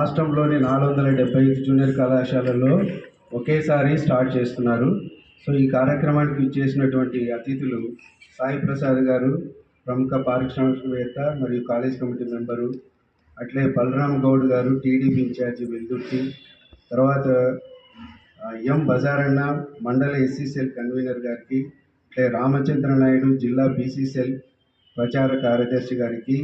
రాష్ట్రంలోని నాలుగు వందల డెబ్బై ఐదు జూనియర్ కళాశాలలో ఒకేసారి స్టార్ట్ చేస్తున్నారు. సో ఈ కార్యక్రమానికి ఇచ్చేసినటువంటి అతిథులు సాయి ప్రసాద్ గారు ప్రముఖ పారిశ్రామికవేత్త మరియు కాలేజ్ కమిటీ మెంబరు అట్లే బలరామ్ గౌడ్ గారు టీడీపీ ఇన్ఛార్జి వెల్దుర్తి తర్వాత ఎం బజారన్న మండల ఎస్సీసీఎల్ కన్వీనర్ గారికి అట్లే రామచంద్ర నాయుడు జిల్లా బీసీసీఎల్ ప్రచార కార్యదర్శి గారికి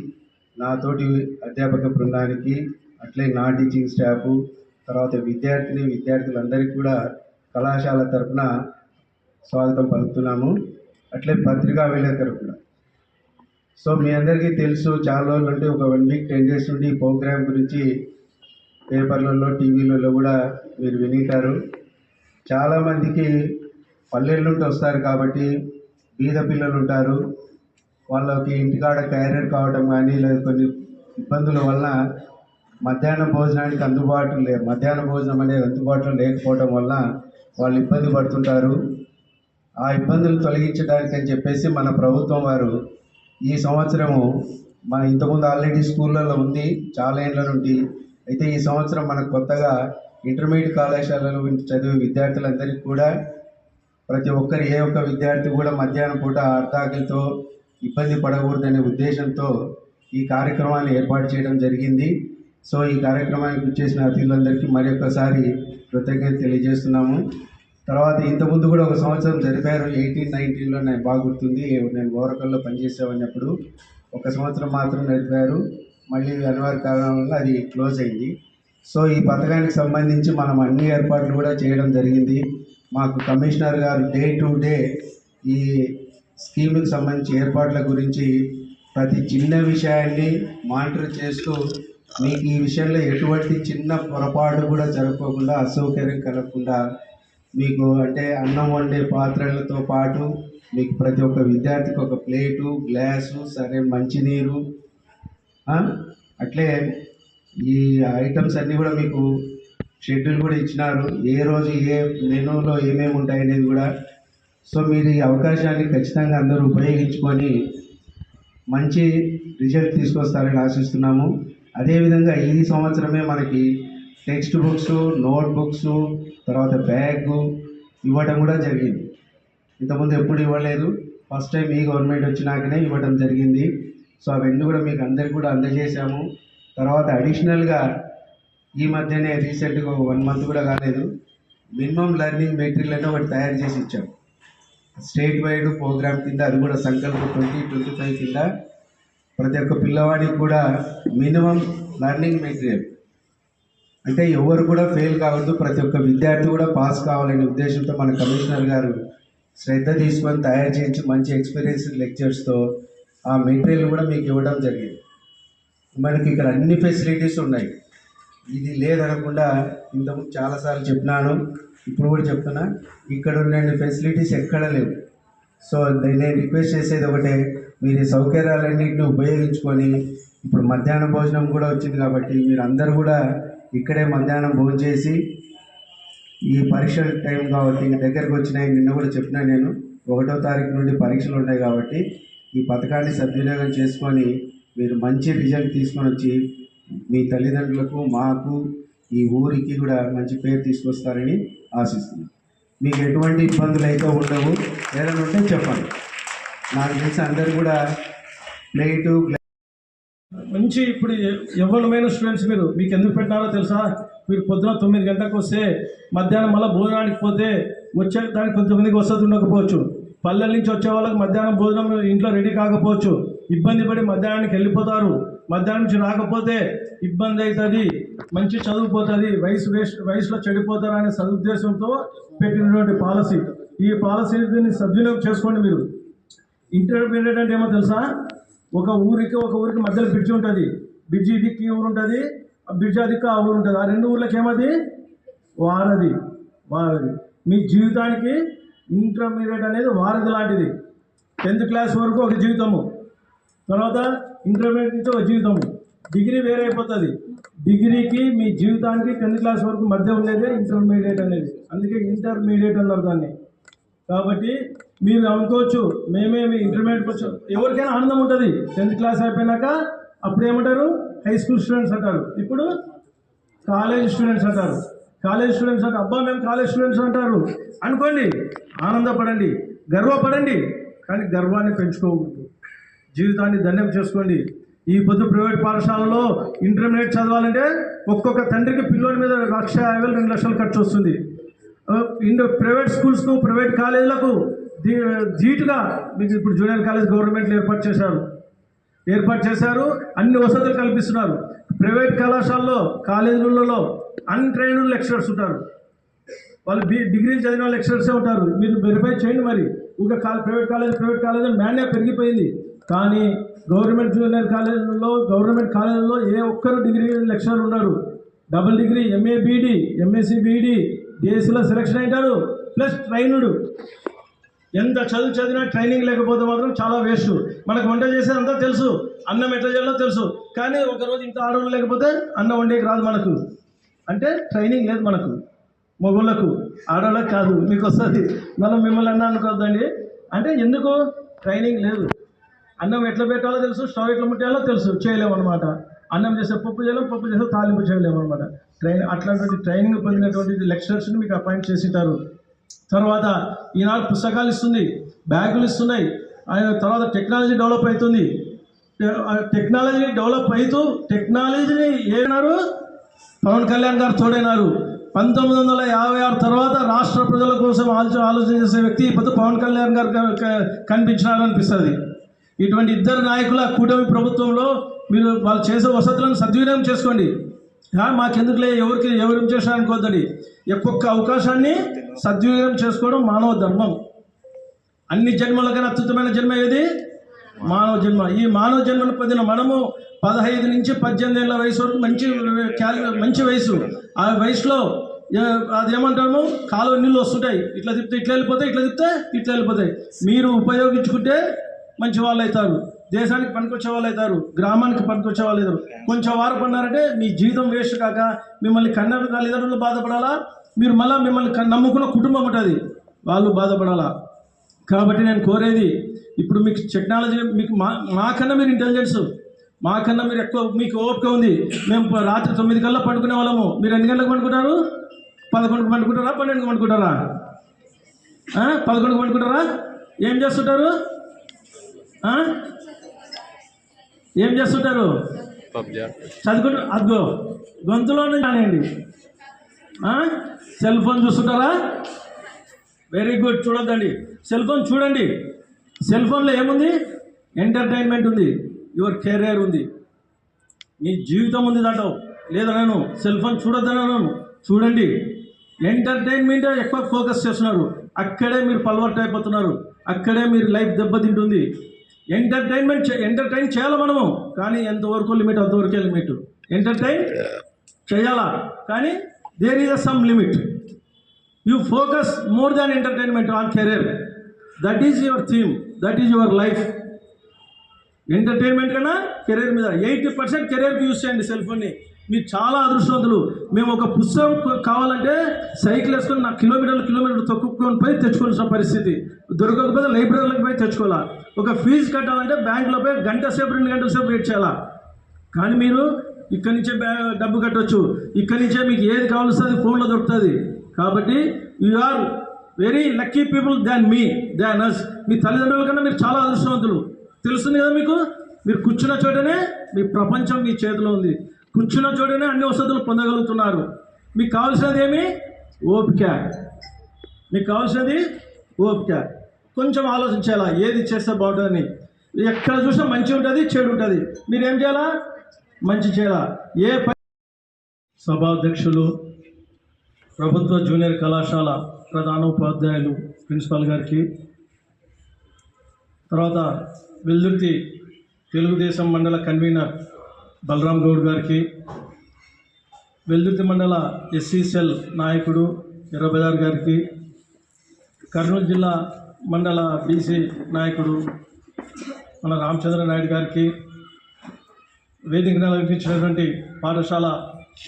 నాతోటి అధ్యాపక బృందానికి అట్లే నా టీచింగ్ స్టాఫ్ తర్వాత విద్యార్థిని విద్యార్థులందరికీ కూడా కళాశాల తరఫున స్వాగతం పలుకుతున్నాము. అట్లే పత్రికా విలేకరు కూడా. సో మీ అందరికీ తెలుసు చాలా రోజులు అంటే ఒక వన్ వీక్ టెన్ డేస్ నుండి ఈ ప్రోగ్రామ్ గురించి పేపర్లలో టీవీలలో కూడా మీరు వినిటారు. చాలామందికి పల్లెల నుండి వస్తారు కాబట్టి బీద పిల్లలు ఉంటారు. వాళ్ళకి ఇంటికాడ క్యారియర్ కావడం కానీ లేదా కొన్ని ఇబ్బందుల వలన మధ్యాహ్న భోజనానికి అందుబాటు లే మధ్యాహ్న భోజనం అనేది అందుబాటులో లేకపోవడం వల్ల వాళ్ళు ఇబ్బంది పడుతుంటారు. ఆ ఇబ్బందులు తొలగించడానికి అని చెప్పేసి మన ప్రభుత్వం వారు ఈ సంవత్సరము మన ఇంతకుముందు ఆల్రెడీ స్కూళ్ళలో ఉంది చాలా ఏళ్ళ నుండి. అయితే ఈ సంవత్సరం మనకు కొత్తగా ఇంటర్మీడియట్ కళాశాలలో చదివే విద్యార్థులందరికీ కూడా ప్రతి ఒక్కరు ఏ ఒక్క విద్యార్థి కూడా మధ్యాహ్నం పూట అర్ధాకలితో ఇబ్బంది పడకూడదనే ఉద్దేశంతో ఈ కార్యక్రమాన్ని ఏర్పాటు చేయడం జరిగింది. సో ఈ కార్యక్రమానికి వచ్చేసిన అతిథులందరికీ మరి ఒక్కసారి కృతజ్ఞత తెలియజేస్తున్నాము. తర్వాత ఇంతకుముందు కూడా ఒక సంవత్సరం జరిపారు. ఎయిటీన్ నైన్టీన్లో నాకు బాగా గుర్తుంది. నేను ఓరకల్లో పనిచేసేవన్నప్పుడు ఒక సంవత్సరం మాత్రం నడిపారు మళ్ళీ అనివార్య కారణం వల్ల అది క్లోజ్ అయింది. సో ఈ పథకానికి సంబంధించి మనం అన్ని ఏర్పాట్లు కూడా చేయడం జరిగింది. మాకు కమిషనర్ గారు డే టు డే ఈ స్కీముకి సంబంధించి ఏర్పాట్ల గురించి ప్రతి చిన్న విషయాన్ని మానిటర్ చేస్తూ మీకు ఈ విషయంలో ఎటువంటి చిన్న పొరపాటు కూడా జరగకుండా అసౌకర్యం కలగకుండా మీకు అంటే అన్నం వండే పాత్రలతో పాటు మీకు ప్రతి ఒక్క విద్యార్థికి ఒక ప్లేటు గ్లాసు సరే మంచినీరు అట్లే ఈ ఐటమ్స్ అన్నీ కూడా మీకు షెడ్యూల్ కూడా ఇచ్చినారు. ఏ రోజు ఏ మెనూలో ఏమేమి ఉంటాయి అనేది కూడా. సో మీరు ఈ అవకాశాన్ని ఖచ్చితంగా అందరూ ఉపయోగించుకొని మంచి రిజల్ట్ తీసుకొస్తారని ఆశిస్తున్నాము. అదేవిధంగా ఈ సంవత్సరమే మనకి టెక్స్ట్ బుక్స్ నోట్ బుక్స్ తర్వాత బ్యాగ్ ఇవ్వడం కూడా జరిగింది. ఇంతకుముందు ఎప్పుడు ఇవ్వలేదు. ఫస్ట్ టైం ఈ గవర్నమెంట్ వచ్చినాకనే ఇవ్వడం జరిగింది. సో అవన్నీ కూడా మీకు అందరికి కూడా అందజేశాము. తర్వాత అడిషనల్గా ఈ మధ్యనే రీసెంట్గా వన్ మంత్ కూడా కాలేదు. మినిమం లెర్నింగ్ మెటీరియల్ అని ఒకటి తయారు చేసి ఇచ్చాం స్టేట్ వైడ్ ప్రోగ్రామ్ కింద అది కూడా సంకల్ప ట్వంటీ ట్వంటీ ఫైవ్ కింద ప్రతి ఒక్క పిల్లవాడికి కూడా మినిమం లర్నింగ్ మెటీరియల్ అంటే ఎవరు కూడా ఫెయిల్ కావద్దు ప్రతి ఒక్క విద్యార్థి కూడా పాస్ కావాలనే ఉద్దేశంతో మన కమిషనర్ గారు శ్రద్ధ తీసుకొని తయారు చేయించి మంచి ఎక్స్పీరియన్స్ లెక్చర్స్తో ఆ మెటీరియల్ కూడా మీకు ఇవ్వడం జరిగింది. మనకి ఇక్కడ అన్ని ఫెసిలిటీస్ ఉన్నాయి. ఇది లేదనకుండా ఇంతకుముందు చాలాసార్లు చెప్పినాను ఇప్పుడు కూడా చెప్తున్నా ఇక్కడ ఉన్న ఫెసిలిటీస్ ఎక్కడ లేవు. సో నేను రిక్వెస్ట్ చేసేది ఒకటే మీరు ఈ సౌకర్యాలన్నింటినీ ఉపయోగించుకొని ఇప్పుడు మధ్యాహ్న భోజనం కూడా వచ్చింది కాబట్టి మీరు అందరు కూడా ఇక్కడే మధ్యాహ్నం భోజనం చేసి ఈ పరీక్షల టైం కాబట్టి ఇంక దగ్గరకు వచ్చినాయి. నిన్న కూడా చెప్పినా నేను. ఒకటో తారీఖు నుండి పరీక్షలు ఉన్నాయి కాబట్టి ఈ పథకాన్ని సద్వినియోగం చేసుకొని మీరు మంచి రిజల్ట్ తీసుకొని వచ్చి మీ తల్లిదండ్రులకు మాకు ఈ ఊరికి కూడా మంచి పేరు తీసుకొస్తారని ఆశిస్తున్నాను మీకు ఎటువంటి ఇబ్బందులు అయితే ఉండవు. ఏదైనా ఉంటే చెప్పండి. నాకు తెలిసి అందరు కూడా ప్లేటు మంచి ఇప్పుడు ఎవరిమైన స్టూడెంట్స్ మీరు. మీకు ఎందుకు పెట్టారో తెలుసా? మీరు పొద్దున తొమ్మిది గంటలకు వస్తే మధ్యాహ్నం మళ్ళీ భోజనానికి పోతే వచ్చే దానికి కొంతమందికి వసతి ఉండకపోవచ్చు. పల్లెల నుంచి వచ్చే వాళ్ళకి మధ్యాహ్నం భోజనం ఇంట్లో రెడీ కాకపోవచ్చు. ఇబ్బంది పడి మధ్యాహ్నానికి వెళ్ళిపోతారు. మధ్యాహ్నం నుంచి రాకపోతే ఇబ్బంది అవుతుంది మంచి చదువుపోతుంది వయసు వేస్ట్ వయసులో చెడిపోతారు అనే సదుద్దేశంతో పెట్టినటువంటి పాలసీ. ఈ పాలసీని సద్వినియోగం చేసుకోండి మీరు. ఇంటర్మీడియట్ అంటే ఏమో తెలుసా? ఒక ఊరికి ఒక ఊరికి మధ్యలో బ్రిడ్జి ఉంటుంది. బ్రిడ్జి దిక్కు ఈ ఊరు ఉంటుంది ఆ బ్రిడ్జి దిక్కు ఆ ఊరు ఉంటుంది. ఆ రెండు ఊర్లకి ఏమది? వారధి వారధి. మీ జీవితానికి ఇంటర్మీడియట్ అనేది వారధి లాంటిది. టెన్త్ క్లాస్ వరకు ఒక జీవితము. తర్వాత ఇంటర్మీడియట్ నుంచి ఒక జీవితము. డిగ్రీ వేరే అయిపోతుంది. డిగ్రీకి మీ జీవితానికి టెన్త్ క్లాస్ వరకు మధ్య ఉండేదే ఇంటర్మీడియట్ అనేది. అందుకే ఇంటర్మీడియట్ అన్నారు దాన్ని. కాబట్టి మీరు అనుకోవచ్చు మేమేమి ఇంటర్మీడియట్ వచ్చాం. ఎవరికైనా ఆనందం ఉంటుంది. టెన్త్ క్లాస్ అయిపోయినాక అప్పుడు ఏమంటారు? హై స్కూల్ స్టూడెంట్స్ అంటారు. ఇప్పుడు కాలేజ్ స్టూడెంట్స్ అంటారు. కాలేజ్ స్టూడెంట్స్ అంటే అబ్బా మేము కాలేజ్ స్టూడెంట్స్ అంటారు. అనుకోండి. ఆనందపడండి. గర్వపడండి. కానీ గర్వాన్ని పెంచుకోకూడదు. జీవితాన్ని దండం చేసుకోండి. ఈ పొద్దు ప్రైవేట్ పాఠశాలలో ఇంటర్మీడియట్ చదవాలంటే ఒక్కొక్క తండ్రికి పిల్లోడి మీద లక్ష యాభై రెండు లక్షలు ఖర్చు వస్తుంది. ఇండో ప్రైవేట్ స్కూల్స్కు ప్రైవేట్ కాలేజీలకు ధీటుగా మీకు ఇప్పుడు జూనియర్ కాలేజ్ గవర్నమెంట్లు ఏర్పాటు చేశారు. ఏర్పాటు చేశారు అన్ని వసతులు కల్పిస్తున్నారు. ప్రైవేట్ కళాశాలలో కాలేజీలలో అన్ట్రైన్డ్ లెక్చరర్స్ ఉంటారు. వాళ్ళు బి డిగ్రీలు చదివిన లెక్చరర్సే ఉంటారు. మీరు వెరిఫై చేయండి మరి. ఇంకా కాలే private college private college mania పెరిగిపోయింది. కానీ గవర్నమెంట్ జూనియర్ కాలేజీలో గవర్నమెంట్ కాలేజీలో ఏ ఒక్కరు డిగ్రీ లెక్చరర్ ఉన్నారు double degree MA BEd MSc BEd డిఎస్సిలో సెలెక్షన్ అయింటారు ప్లస్ ట్రైనుడు ఎంత చదువు చదివినా ట్రైనింగ్ లేకపోతే మాత్రం చాలా వేస్ట్ మనకు వంట చేసే అంతా తెలుసు. అన్నం ఎట్లా చేయాలో తెలుసు. కానీ ఒకరోజు ఇంత ఆడవాళ్ళు లేకపోతే అన్నం వండేకి రాదు మనకు. అంటే ట్రైనింగ్ లేదు మనకు. మగుళ్ళకు. ఆడవాళ్ళకి కాదు. మీకు వస్తుంది. మనం మిమ్మల్ని అన్న అనుకోవద్దండి. అంటే ఎందుకు? ట్రైనింగ్ లేదు. అన్నం ఎట్లా పెట్టాలో తెలుసు. స్టవ్ ఎట్లా ముట్టాలో తెలుసు. చేయలేము అనమాట అన్నం చేసే పప్పు చేయలేము పప్పు చేసే తాలింపు చేయలేము అనమాట ట్రైన్ అట్లాంటి ట్రైనింగ్ పొందినటువంటి లెక్చరర్స్ని మీకు అపాయింట్ చేసింటారు తర్వాత ఈనాడు పుస్తకాలు ఇస్తుంది బ్యాగులు ఇస్తున్నాయి ఆ తర్వాత టెక్నాలజీ డెవలప్ అవుతుంది. టెక్నాలజీ డెవలప్ అవుతూ టెక్నాలజీని ఏనారు? పవన్ కళ్యాణ్ గారు తోడైనారు. పంతొమ్మిది వందల యాభై ఆరు తర్వాత రాష్ట్ర ప్రజల కోసం ఆలోచన ఆలోచన చేసే వ్యక్తి ఇప్పుడు పవన్ కళ్యాణ్ గారు కనిపించినారు అనిపిస్తుంది ఇటువంటి ఇద్దరు నాయకుల కూటమి ప్రభుత్వంలో మీరు వాళ్ళు చేసే వసతులను సద్వినియోగం చేసుకోండి. మాకెందుకులే? ఎవరికి ఎవరు చేశారు అనుకోద్దండి. ఒక్కొక్క అవకాశాన్ని సద్వినియోగం చేసుకోవడం మానవ ధర్మం. అన్ని జన్మలకన్నా అత్యుత్తమైన జన్మ ఏది? మానవ జన్మ. ఈ మానవ జన్మను పొందిన మనము పదహైదు నుంచి పద్దెనిమిది ఏళ్ళ వయసు వరకు మంచి మంచి వయసు. ఆ వయసులో అదేమంటాము? కాలువ నీళ్ళు వస్తుంటాయి. ఇట్లా తిప్పితే ఇట్లా వెళ్ళిపోతాయి ఇట్లా తిప్పితే ఇట్లా వెళ్ళిపోతాయి. మీరు ఉపయోగించుకుంటే మంచి వాళ్ళు అవుతారు దేశానికి పనికొచ్చే వాళ్ళు అవుతారు గ్రామానికి పనికొచ్చే వాళ్ళు అవుతారు. కొంచెం వారు పడినారంటే మీ జీవితం వేస్ట్ కాక మిమ్మల్ని కన్న తల్లిదండ్రులు బాధపడాలా? మీరు మళ్ళీ మిమ్మల్ని నమ్ముకున్న కుటుంబం ఉంటుంది. వాళ్ళు బాధపడాలా? కాబట్టి నేను కోరేది ఇప్పుడు మీకు టెక్నాలజీ మీకు మా మాకన్నా మీరు ఇంటెలిజెన్స్ మాకన్నా మీరు ఎక్కువ మీకు ఓపిక ఉంది. మేము రాత్రి తొమ్మిది కల్లా పండుకునే వాళ్ళము. మీరు ఎన్ని గంటలకు పండుకుంటారు? పదకొండుకు పండుకుంటారా? పన్నెండుకు పండుకుంటారా? పదకొండుకు పండుకుంటారా? ఏం చేస్తుంటారు? ఏం చేస్తుంటారు? పబ్జా చదువుకుంటారు అదిగో గొంతులోనే కానివ్వండి? సెల్ ఫోన్ చూస్తుంటారా? వెరీ గుడ్ చూడొద్దండి. సెల్ ఫోన్ చూడండి. సెల్ ఫోన్లో ఏముంది? ఎంటర్టైన్మెంట్ ఉంది. యువర్ కెరీర్ ఉంది. మీ జీవితం ఉంది దాంట్లో. లేదా నేను సెల్ ఫోన్ చూడొద్దన్నాను చూడండి. ఎంటర్టైన్మెంట్ ఎక్కువ ఫోకస్ చేస్తున్నారు. అక్కడే మీరు పల్వర్ట్ అయిపోతున్నారు అక్కడే మీరు లైఫ్ దెబ్బతింటుంది. ఎంటర్టైన్మెంట్ ఎంటర్టైన్ చేయాలి మనము? కానీ ఎంతవరకు లిమిట్ అంతవరకే లిమిట్ ఎంటర్టైన్ చేయాలా? కానీ there is a some limit you focus more than entertainment on career that is your theme that is your life entertainment కన్నా కెరీర్ మీద. ఎయిటీ పర్సెంట్ కెరీర్కి యూస్ చేయండి సెల్ ఫోన్ని మీరు చాలా అదృష్టవంతులు. మేము ఒక పుస్తకం కావాలంటే సైకిల్ వేసుకొని నాకు కిలోమీటర్లు కిలోమీటర్లు తొక్కుకొని పోయి తెచ్చుకోవాల్సిన పరిస్థితి. దొరకకపోతే లైబ్రరీలకు పోయి తెచ్చుకోవాలా. ఒక ఫీజు కట్టాలంటే బ్యాంకులో పోయి గంట సేపు రెండు గంటల సేపు వెయిట్ చేయాలా. కానీ మీరు ఇక్కడి నుంచే బ్యా- డబ్బు కట్టొచ్చు. ఇక్కడి నుంచే మీకు ఏది కావాల్సింది ఫోన్లో దొరుకుతుంది. కాబట్టి you are very lucky people than me than us మీ తల్లిదండ్రుల కన్నా మీరు చాలా అదృష్టవంతులు. తెలుస్తుంది కదా మీకు? మీరు కూర్చున్న చోటనే మీ ప్రపంచం మీ చేతిలో ఉంది. కూర్చున్న చోటనే అన్ని వసతులు పొందగలుగుతున్నారు. మీకు కావాల్సినది ఏమి? ఓపిక. మీకు కావాల్సినది ఓపిక. కొంచెం ఆలోచించాలా ఏది చేస్తే బాగుంటుందని. ఎక్కడ చూసినా మంచి ఉంటుంది చెడు ఉంటుంది. మీరు ఏం చేయాలా? మంచి చేయాలా? ఏ సభాధ్యక్షులు ప్రభుత్వ జూనియర్ కళాశాల ప్రధానోపాధ్యాయులు ప్రిన్సిపాల్ గారికి తర్వాత వెల్దుర్తి తెలుగుదేశం మండల కన్వీనర్ బలరాం గౌడ్ గారికి వెల్దుర్తి మండల ఎస్సీసెల్ నాయకుడు ఎర్రబజార్ గారికి కర్నూలు జిల్లా మండల బీసీ నాయకుడు మన రామచంద్ర నాయుడు గారికి వేదిక నిర్వహించినటువంటి పాఠశాల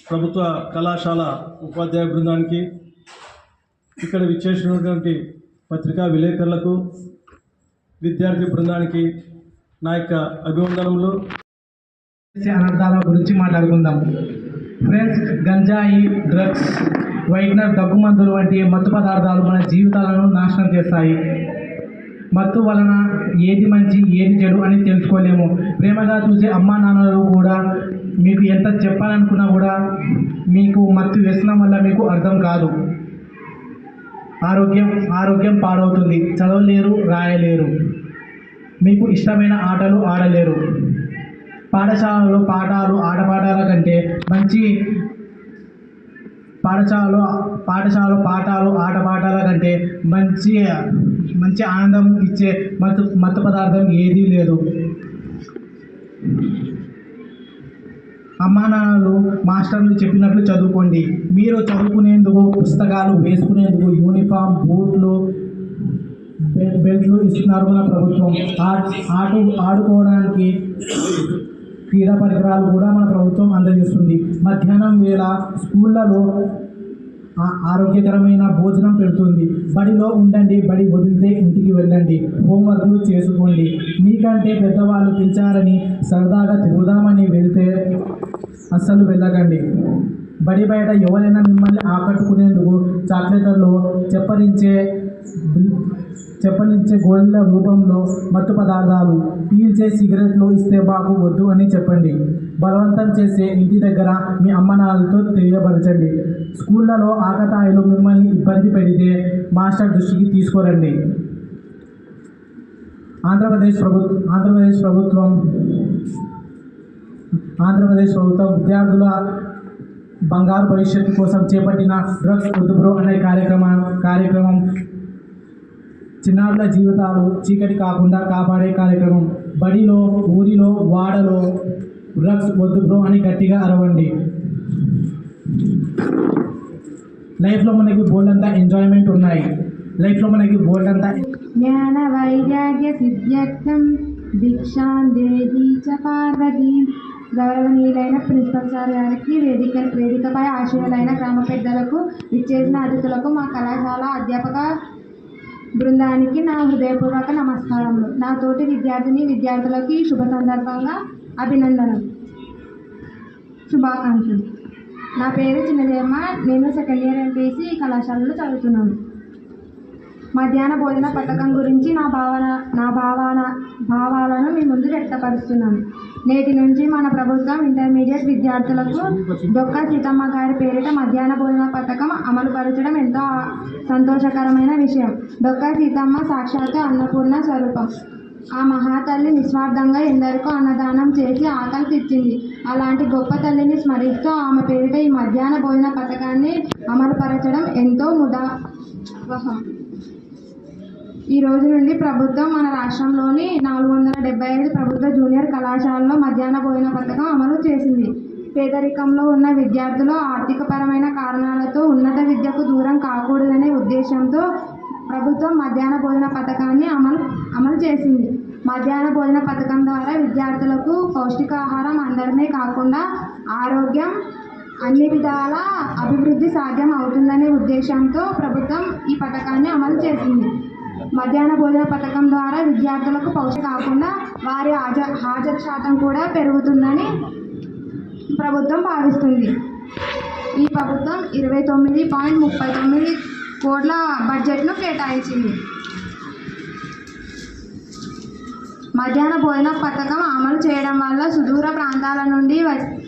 ప్రభుత్వ కళాశాల ఉపాధ్యాయ బృందానికి ఇక్కడ విచ్చేసినటువంటి పత్రికా విలేకరులకు విద్యార్థి బృందానికి నా యొక్క అభివందనములు. అనర్థాల గురించి మాట్లాడుకుందాం. ఫ్రెండ్స్ గంజాయి డ్రగ్స్ వైట్నర్ దగ్గు మందులు వంటి మత్తు పదార్థాలు మన జీవితాలను నాశనం చేస్తాయి. మత్తు వలన ఏది మంచి ఏది చెడు అని తెలుసుకోలేము. ప్రేమగా చూసే అమ్మా నాన్నలు కూడా మీకు ఎంత చెప్పాలనుకున్నా కూడా మీకు మత్తు వ్యసనం వల్ల మీకు అర్థం కాదు. ఆరోగ్యం ఆరోగ్యం పాడవుతుంది. చదవలేరు రాయలేరు. మీకు ఇష్టమైన ఆటలు ఆడలేరు. పాఠశాలలో పాఠాలు ఆటపాఠాల కంటే మంచి పాఠశాలలో పాఠశాల పాఠాలు ఆటపాఠాల కంటే మంచి మంచి ఆనందం ఇచ్చే మత్తు మత్తు పదార్థం ఏదీ లేదు. అమ్మా నాన్నలు మాస్టర్లు చెప్పినట్లు చదువుకోండి. మీరు చదువుకునేందుకు పుస్తకాలు వేసుకునేందుకు యూనిఫామ్ బూట్లు బెల్ట్లు ఇస్తున్నారు మన ప్రభుత్వం. ఆడు ఆడుకోవడానికి క్రీడా పరికరాలు కూడా మన ప్రభుత్వం అందజేస్తుంది. మధ్యాహ్నం వేళ స్కూళ్ళలో ఆరోగ్యకరమైన భోజనం పెడుతుంది. బడిలో ఉండండి బడి వదిలితే ఇంటికి వెళ్ళండి. హోంవర్క్లు చేసుకోండి. మీకంటే పెద్దవాళ్ళు పిలిచారని సరదాగా తిరుగుదామని వెళ్తే అస్సలు వెళ్ళకండి. బడి బయట ఎవరైనా మిమ్మల్ని ఆకట్టుకునేందుకు చాక్లెట్లలో చెప్పరించే చెప్పనిచ్చే గోళ్ళ రూపంలో మత్తు పదార్థాలు. పీల్చే సిగరెట్లు ఇస్తే మాకు వద్దు అని చెప్పండి. బలవంతం చేసే ఇంటి దగ్గర మీ అమ్మనాలతో తెలియపరచండి. స్కూళ్ళలో ఆకతాయిలు మిమ్మల్ని ఇబ్బంది పెడితే మాస్టర్ దృష్టికి తీసుకురండి. ఆంధ్రప్రదేశ్ ప్రభుత్వం ఆంధ్రప్రదేశ్ ప్రభుత్వం ఆంధ్రప్రదేశ్ ప్రభుత్వం విద్యార్థుల బంగారు భవిష్యత్తు కోసం చేపట్టిన డ్రగ్స్ వద్దు బ్రో అనే కార్యక్రమం కార్యక్రమం చిన్నారుల జీవితాలు చీకటి కాకుండా కాపాడే కార్యక్రమం. బడిలో ఊరిలో వాడలో డ్రగ్స్ వద్దు బ్రో అని గట్టిగా అరవండి. లైఫ్లో మనకి బోల్డ్ అంతా ఎంజాయ్మెంట్ ఉన్నాయి. లైఫ్లో మనకి బోల్డ్ అంతా జ్ఞాన వైరాగ్య సిద్ధ్యర్థం భిక్షాం దేహి చ పార్వతి. గౌరవనీయులైన ప్రిన్సిపల్ సార్ గారికి వేదిక వేదికపై ఆశీనులైన గ్రామ పెద్దలకు ఇచ్చేసిన అతిథులకు మా కళాశాల అధ్యాపక బృందానికి నా హృదయపూర్వక నమస్కారములు. నా తోటి విద్యార్థిని విద్యార్థులకు ఈ శుభ సందర్భంగా అభినందనలు. శుభాకాంక్షలు. నా పేరు చిన్నదేమ్మ. నేను సెకండ్ ఇయర్ ఎంపీసీ కళాశాలలో చదువుతున్నాను. మధ్యాహ్న భోజన పథకం గురించి నా భావన నా భావన భావాలను మీ ముందు వ్యక్తపరుస్తున్నాను. నేటి నుంచి మన ప్రభుత్వం ఇంటర్మీడియట్ విద్యార్థులకు దొక్క సీతమ్మ గారి పేరిట మధ్యాహ్న భోజన పథకం అమలు పరచడం ఎంతో సంతోషకరమైన విషయం. డొక్క సీతమ్మ సాక్షాత్తు అన్నపూర్ణ స్వరూపం. ఆ మహాతల్లి నిస్వార్థంగా ఎందరికో అన్నదానం చేసి ఆకలి తెచ్చింది అలాంటి గొప్ప తల్లిని స్మరిస్తూ ఆమె పేరిట ఈ మధ్యాహ్న భోజన పథకాన్ని అమలుపరచడం ఎంతో ముదావహం. ఈ రోజు నుండి ప్రభుత్వం మన రాష్ట్రంలోని నాలుగు వందల డెబ్బై ఐదు ప్రభుత్వ జూనియర్ కళాశాలలో మధ్యాహ్న భోజన పథకం అమలు చేసింది. పేదరికంలో ఉన్న విద్యార్థులు ఆర్థికపరమైన కారణాలతో ఉన్నత విద్యకు దూరం కాకూడదనే ఉద్దేశంతో ప్రభుత్వం మధ్యాహ్న భోజన పథకాన్ని అమలు అమలు చేసింది. మధ్యాహ్న భోజన పథకం ద్వారా విద్యార్థులకు పౌష్టికాహారం అందడమే కాకుండా ఆరోగ్యం అన్ని విధాల అభివృద్ధి సాధ్యం అవుతుందనే ఉద్దేశంతో ప్రభుత్వం ఈ పథకాన్ని అమలు చేసింది. మధ్యాహ్న భోజన పథకం ద్వారా విద్యార్థులకు పౌష్టి కాకుండా వారి హాజర్ హాజరు శాతం కూడా పెరుగుతుందని ప్రభుత్వం భావిస్తుంది. ఈ ప్రభుత్వం ఇరవై తొమ్మిది పాయింట్ ముప్పై తొమ్మిది కోట్ల బడ్జెట్ను కేటాయించింది. మధ్యాహ్న భోజన పథకం అమలు చేయడం వల్ల సుదూర ప్రాంతాల నుండి వ-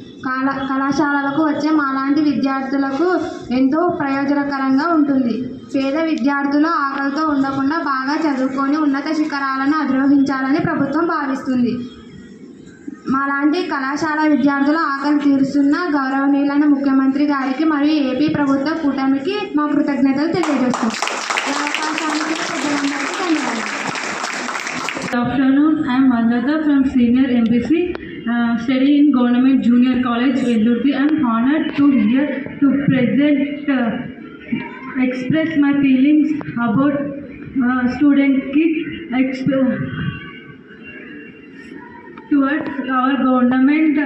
కళాశాలలకు వచ్చే మాలాంటి విద్యార్థులకు ఎంతో ప్రయోజనకరంగా ఉంటుంది. పేద విద్యార్థులు ఆకలితో ఉండకుండా బాగా చదువుకొని ఉన్నత శిఖరాలను అధిరోహించాలని ప్రభుత్వం భావిస్తుంది మాలాంటి కళాశాల విద్యార్థుల ఆకలి తీరుస్తున్న గౌరవనీయులైన ముఖ్యమంత్రి గారికి మరియు ఏపీ ప్రభుత్వ కూటమికి మా కృతజ్ఞతలు తెలియజేస్తాం ఈ అవకాశానికి పెద్దలందరికీ ధన్యవాదాలు Good afternoon. I am Vandata from Senior MPC, uh, study in Government Junior College, Veldurti. I am honored to here to present, uh, express my feelings about uh, student exp- towards our government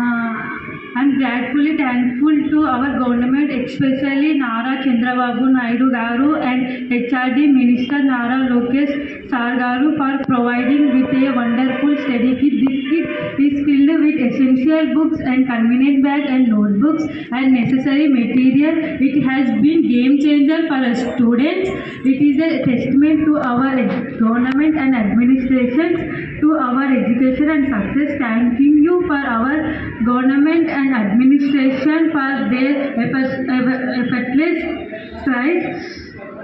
Uh, I'm gratefully thankful to our government, especially Nara Chandrababu Naidu Garu and HRD Minister Nara Lokesh Sar Garu for providing with a wonderful study kit. This kit is filled with essential books and convenient bag and notebooks and necessary material. It has been game changer for our students. It is a testament to our government and administrations to our education and success. Thanking you for our government and administration for their effort- eff- effortless strides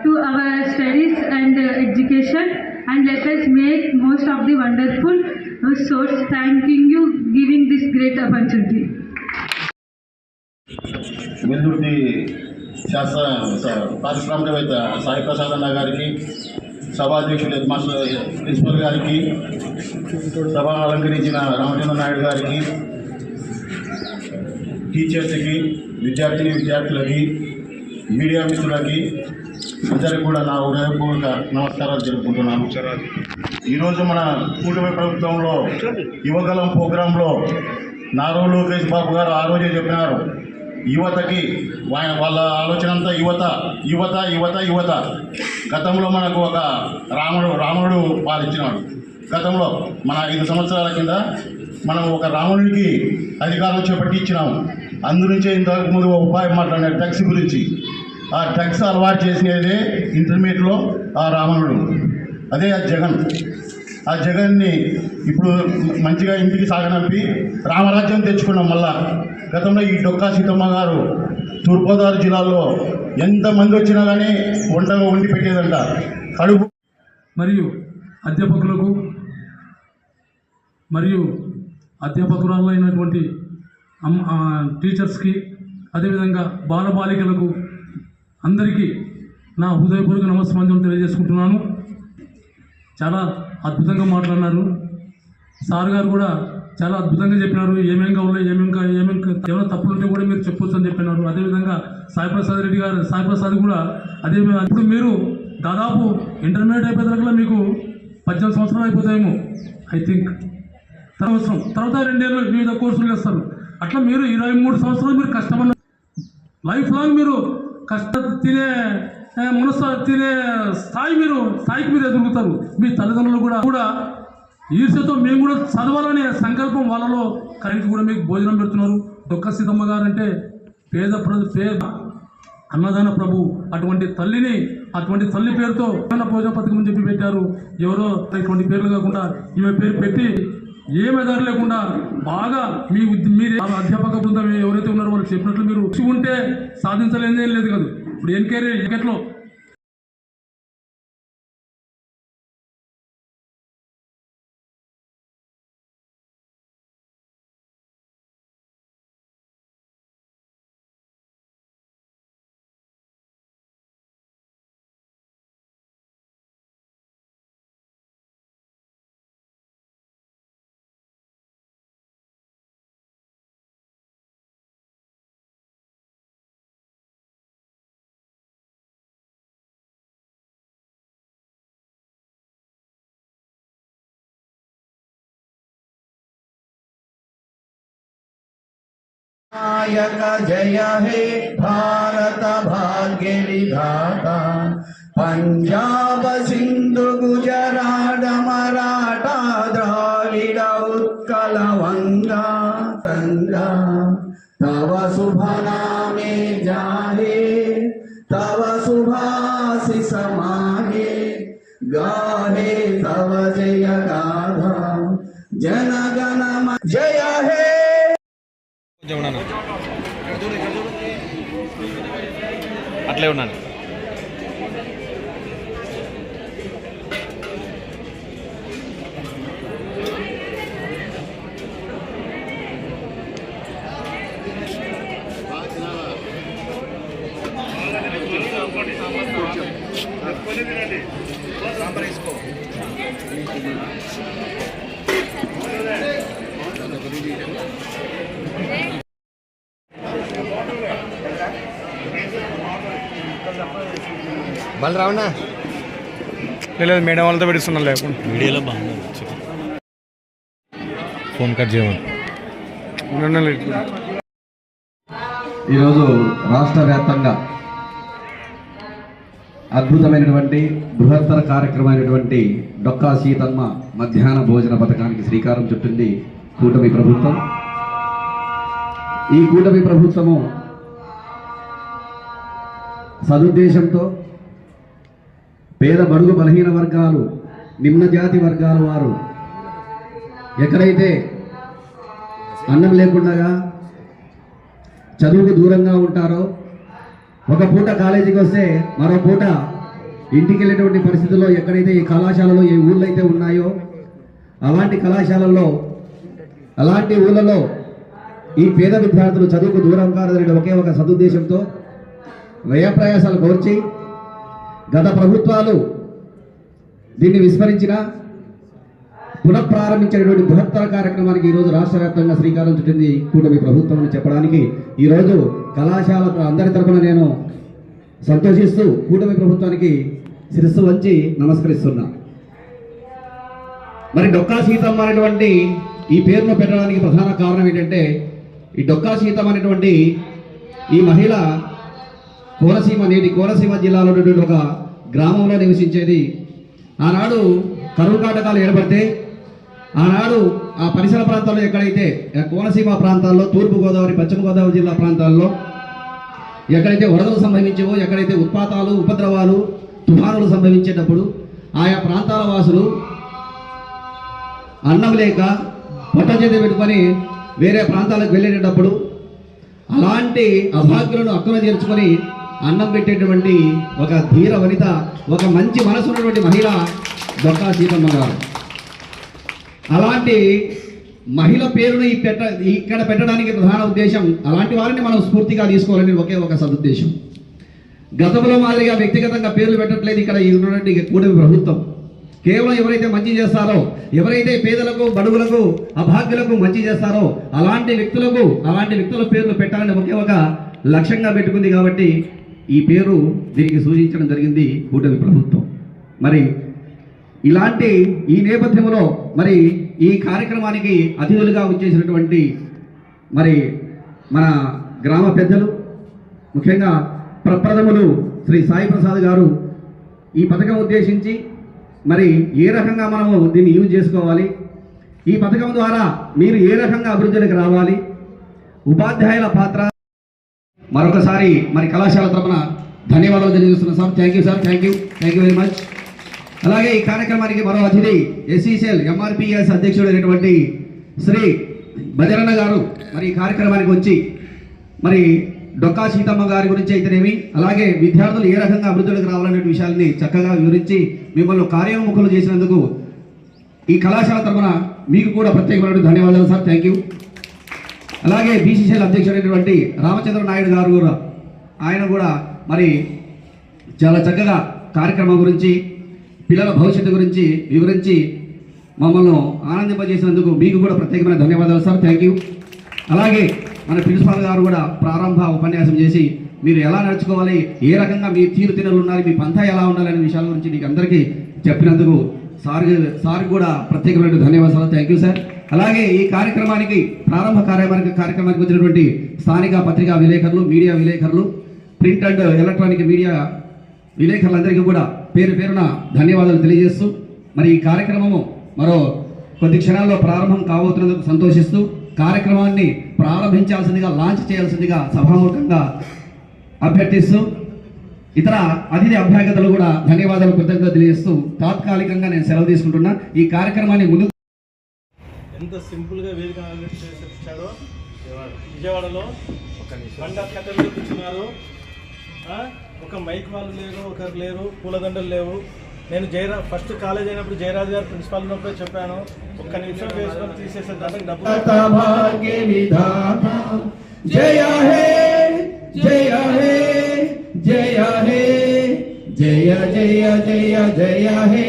to our studies and uh, education and let us make most of the wonderful uh, source. Thanking you giving this great opportunity. Veldurthi శాస్త్ర స- పారిశ్రామికవేత్త సాయి ప్రసాద్ అన్న గారికి సభాధ్యక్షులు head master principal గారికి సభ అలంకరించిన రామచంద్ర నాయుడు గారికి టీచర్స్కి విద్యార్థిని విద్యార్థులకి మీడియా మిత్రులకి అందరికి కూడా నా హృదయపూర్వక నమస్కారాలు జరుపుకుంటున్నాను ఈరోజు మన కూటమి ప్రభుత్వంలో యువగలం ప్రోగ్రాంలో నారో లోకేష్ బాబు గారు ఆ రోజే చెప్పినారు. యువతకి వాళ్ళ ఆలోచన అంతా యువత యువత యువత యువత. గతంలో మనకు ఒక రాముడు రాముడు పాలించినాడు గతంలో మన ఐదు సంవత్సరాల కింద మనం ఒక రాముడికి అధికారం చేపట్టి ఇచ్చినాము అందునుంచే ఇంతకు ముందు ఒక ఉపాయం మాట్లాడినారు టెక్స్ గురించి. ఆ టెక్స్ అలవాటు చేసినదే ఇంటర్మీడియట్లో ఆ రావణుడు. అదే ఆ జగన్. ఆ జగన్ని ఇప్పుడు మంచిగా ఇంటికి సాగనంపి రామరాజ్యం తెచ్చుకున్నాం మళ్ళా. గతంలో ఈ డొక్కా సీతమ్మ గారు తూర్పుగోదావరి జిల్లాలో ఎంతమంది వచ్చినా కానీ వంటగా వండి పెట్టేదంట. కడుపు మరియు అధ్యాపకులకు మరియు అధ్యాపకురాలైనటువంటి అయినటువంటి టీచర్స్కి అదేవిధంగా బాలబాలికలకు అందరికీ నా హృదయపూర్వక నమస్కారం తెలియజేసుకుంటున్నాను. చాలా అద్భుతంగా మాట్లాడినారు. సార్ గారు కూడా చాలా అద్భుతంగా చెప్పినారు. ఏమేం కావాలో ఏమేం కా- ఏమేం ఏమైనా తప్పులు ఉంటే కూడా మీరు చెప్పొచ్చు అని చెప్పినారు. అదేవిధంగా సాయిప్రసాద్ రెడ్డి గారు సాయిప్రసాద్ కూడా అదే ఇప్పుడు మీరు దాదాపు ఇంటర్మీడియట్ అయిపోయేదాకా మీకు పద్దెనిమిది సంవత్సరాలు అయిపోతాయేమో ఐ థింక్ సంవత్సరం తర్వాత రెండేళ్ళు వివిధ కోర్సులు వేస్తారు అట్లా మీరు ఇరవై మూడు సంవత్సరాలు మీరు కష్టమన్న లైఫ్ లాంగ్ మీరు కష్ట తినే మనసు తినే స్థాయి మీరు స్థాయికి మీరు ఎదుగుతారు మీ తల్లిదండ్రులు కూడా కూడా ఈర్ష్యతో మేము కూడా చదవాలనే సంకల్పం వాళ్ళలో కలిగి కూడా మీకు భోజనం పెడుతున్నారు. దొక్క సీతమ్మ గారు అంటే పేద ప్ర పేద అన్నదాన ప్రభు అటువంటి తల్లిని అటువంటి తల్లి పేరుతో భోజన పథకం అని చెప్పి పెట్టారు. ఎవరో ఇటువంటి పేర్లు కాకుండా ఈమె పేరు పెట్టి ఏ మెదారు లేకుండా బాగా మీ మీరు ఆ అధ్యాపక బృందం ఎవరైతే ఉన్నారో వాళ్ళు చెప్పినట్లు మీరు ఉంటే సాధించలేనిదేం లేదు కదా. ఇప్పుడు ఎన్కేరీ క్రికెట్లో नायक जय हे भारत भाग्य विधाता पंजाब सिंधु गुजरात मराठा द्राविड उत्कल वंगा गंगा तव शुभ नामे जाहे तव शुभाशिष माहे गाहे तव जय गाधा जन गण मन जय हे కొంచెం ఉన్నాను. అట్లే ఉన్నాను. బలరావునా లేదు మేడం వాళ్ళతో పెడుతున్నాను లేకుండా. వీడియోలో బాగుంది ఫోన్ కట్ చేయమని. ఈరోజు రాష్ట్ర వ్యాప్తంగా అద్భుతమైనటువంటి బృహత్తర కార్యక్రమమైనటువంటి డొక్కా సీతమ్మ మధ్యాహ్న భోజన పథకానికి శ్రీకారం చుట్టింది కూటమి ప్రభుత్వం. ఈ కూటమి ప్రభుత్వము సదుద్దేశంతో పేద బడుగు బలహీన వర్గాలు నిమ్న జాతి వర్గాల వారు. ఎక్కడైతే అన్నం లేకుండా చదువుకు దూరంగా ఉంటారో ఒక పూట కాలేజీకి వస్తే మరో పూట ఇంటికి వెళ్ళేటువంటి పరిస్థితుల్లో ఎక్కడైతే ఈ కళాశాలలో ఏ ఊళ్ళో అయితే ఉన్నాయో అలాంటి కళాశాలల్లో అలాంటి ఊళ్ళలో ఈ పేద విద్యార్థులు చదువుకు దూరం కాదని ఒకే ఒక సదుద్దేశంతో వ్యయప్రయాసాలు కోర్చి గత ప్రభుత్వాలు దీన్ని విస్మరించిన పునఃప్రారంభించినటువంటి బృహత్తర కార్యక్రమానికి ఈరోజు రాష్ట్ర వ్యాప్తంగా శ్రీకారం చుట్టింది కూటమి ప్రభుత్వం అని చెప్పడానికి ఈరోజు కళాశాల అందరి తరఫున నేను సంతోషిస్తూ కూటమి ప్రభుత్వానికి శిరస్సు వంచి నమస్కరిస్తున్నా. మరి డొక్కా సీతమ్మ అనేటువంటి ఈ పేరును పెట్టడానికి ప్రధాన కారణం ఏంటంటే ఈ డొక్కా సీతమ్మ అనేటువంటి ఈ మహిళ కోనసీమ నేటి కోనసీమ జిల్లాలో ఉన్నటువంటి ఒక గ్రామంలో నివసించేది. ఆనాడు కరువు కాటకాలు ఏర్పడితే ఆనాడు ఆ పరిసర ప్రాంతాల్లో ఎక్కడైతే ఆ కోనసీమ ప్రాంతాల్లో తూర్పుగోదావరి పశ్చిమ గోదావరి జిల్లా ప్రాంతాల్లో ఎక్కడైతే వరదలు సంభవించేవో ఎక్కడైతే ఉత్పాతాలు ఉపద్రవాలు తుఫానులు సంభవించేటప్పుడు ఆయా ప్రాంతాల వాసులు అన్నం లేక పొట్ట చేతి పెట్టుకొని వేరే ప్రాంతాలకు వెళ్ళేటప్పుడు అలాంటి అభాగ్యులను అక్కున చేర్చుకొని అన్నం పెట్టేటువంటి ఒక ధీర వనిత ఒక మంచి మనసు ఉన్నటువంటి మహిళ దొక్కా సీతమ్మ గారు. అలాంటి మహిళ పేరును ఈ పెట్ట ఇక్కడ పెట్టడానికి ప్రధాన ఉద్దేశం అలాంటి వారిని మనం స్ఫూర్తిగా తీసుకోవాలని ఒకే ఒక సదుద్దేశం. గతంలో మాదిరిగా వ్యక్తిగతంగా పేర్లు పెట్టట్లేదు ఇక్కడ ఉన్నటువంటి కూటమి ప్రభుత్వం. కేవలం ఎవరైతే మంచి చేస్తారో ఎవరైతే పేదలకు బడుగులకు అభాగ్యులకు మంచి చేస్తారో అలాంటి వ్యక్తులకు అలాంటి వ్యక్తుల పేర్లు పెట్టాలని ఒకే ఒక లక్ష్యంగా పెట్టుకుంది కాబట్టి ఈ పేరు దీనికి సూచించడం జరిగింది కూటమి ప్రభుత్వం. మరి ఇలాంటి ఈ నేపథ్యంలో మరి ఈ కార్యక్రమానికి అతిథులుగా వచ్చేసినటువంటి మరి మన గ్రామ పెద్దలు ముఖ్యంగా ప్రప్రథములు శ్రీ సాయి ప్రసాద్ గారు ఈ పథకం ఉద్దేశించి మరి ఏ రకంగా మనము దీన్ని యూజ్ చేసుకోవాలి ఈ పథకం ద్వారా మీరు ఏ రకంగా అభివృద్ధిలోకి రావాలి ఉపాధ్యాయుల పాత్ర మరొకసారి మరి కళాశాల తరపున ధన్యవాదాలు తెలియజేస్తున్నాం sir. Thank you sir thank you thank you very much అలాగే ఈ కార్యక్రమానికి మరో అతిథి ఎస్ఈసిఎల్ ఎంఆర్పిఎస్ అధ్యక్షుడు అయినటువంటి శ్రీ భజరన్న గారు మరి ఈ కార్యక్రమానికి వచ్చి మరి డొక్కా సీతమ్మ గారి గురించి అయితేనేమి అలాగే విద్యార్థులు ఏ రకంగా అభివృద్ధిలోకి రావాలనే విషయాల్ని చక్కగా వివరించి మిమ్మల్ని కార్యోముఖులు చేసినందుకు ఈ కళాశాల తరపున మీకు కూడా ప్రత్యేకమైన ధన్యవాదాలు సార్ థ్యాంక్ యూ అలాగే బీసీసీఎల్ అధ్యక్షుడైనటువంటి రామచంద్ర నాయుడు గారు కూడా ఆయన కూడా మరి చాలా చక్కగా కార్యక్రమం గురించి పిల్లల భవిష్యత్తు గురించి వివరించి మమ్మల్ని ఆనందింపజేసినందుకు మీకు కూడా ప్రత్యేకమైన ధన్యవాదాలు సార్. థ్యాంక్ యూ అలాగే మన ప్రిన్సిపాల్ గారు కూడా ప్రారంభ ఉపన్యాసం చేసి మీరు ఎలా నడుచుకోవాలి ఏ రకంగా మీ తీరు తినలు ఉన్నారు మీ పంథ ఎలా ఉండాలి అనే విషయాల గురించి మీకు అందరికీ చెప్పినందుకు సార్ సార్ కూడా ప్రత్యేకమైన ధన్యవాదాలు. థ్యాంక్ యూ సార్ అలాగే ఈ కార్యక్రమానికి ప్రారంభ కార్యక్రమానికి కార్యక్రమానికి వచ్చినటువంటి స్థానిక పత్రికా విలేకరులు మీడియా విలేకరులు ప్రింట్ అండ్ ఎలక్ట్రానిక్ మీడియా విలేకరులందరికీ కూడా పేరు పేరున ధన్యవాదాలు తెలియజేస్తూ మరి ఈ కార్యక్రమము మరో కొద్ది క్షణాల్లో ప్రారంభం కాబోతున్నందుకు సంతోషిస్తూ కార్యక్రమాన్ని ప్రారంభించాల్సిందిగా లాంచ్ చేయాల్సిందిగా సభాముఖంగా అభ్యర్థిస్తూ ఇతర అతిథి అభ్యాగతలు కూడా ధన్యవాదాలు కృతజ్ఞత తెలియజేస్తూ తాత్కాలికంగా నేను సెలవు తీసుకుంటున్నా. ఈ కార్యక్రమాన్ని ముందు ఎంత సింపుల్గా వేదిక ఆర్గనైజ్ చేసి ఇచ్చాడో విజయవాడలో బండ కట్టెలు కూర్చున్నారు. ఆ? ఒక మైక్ వాళ్ళు లేరు ఒకరు లేరు పూలదండలు లేవు. నేను జయరా ఫస్ట్ కాలేజ్ అయినప్పుడు జయరాజు గారు ప్రిన్సిపాల్ ఉన్నప్పుడే చెప్పాను ఒక్క నిమిషం వేసుకొని తీసేసే దానికి డబ్బు భాగ్య విధాత. జయ హే జయ హే జయ హే జయ జయ జయ జయ హే.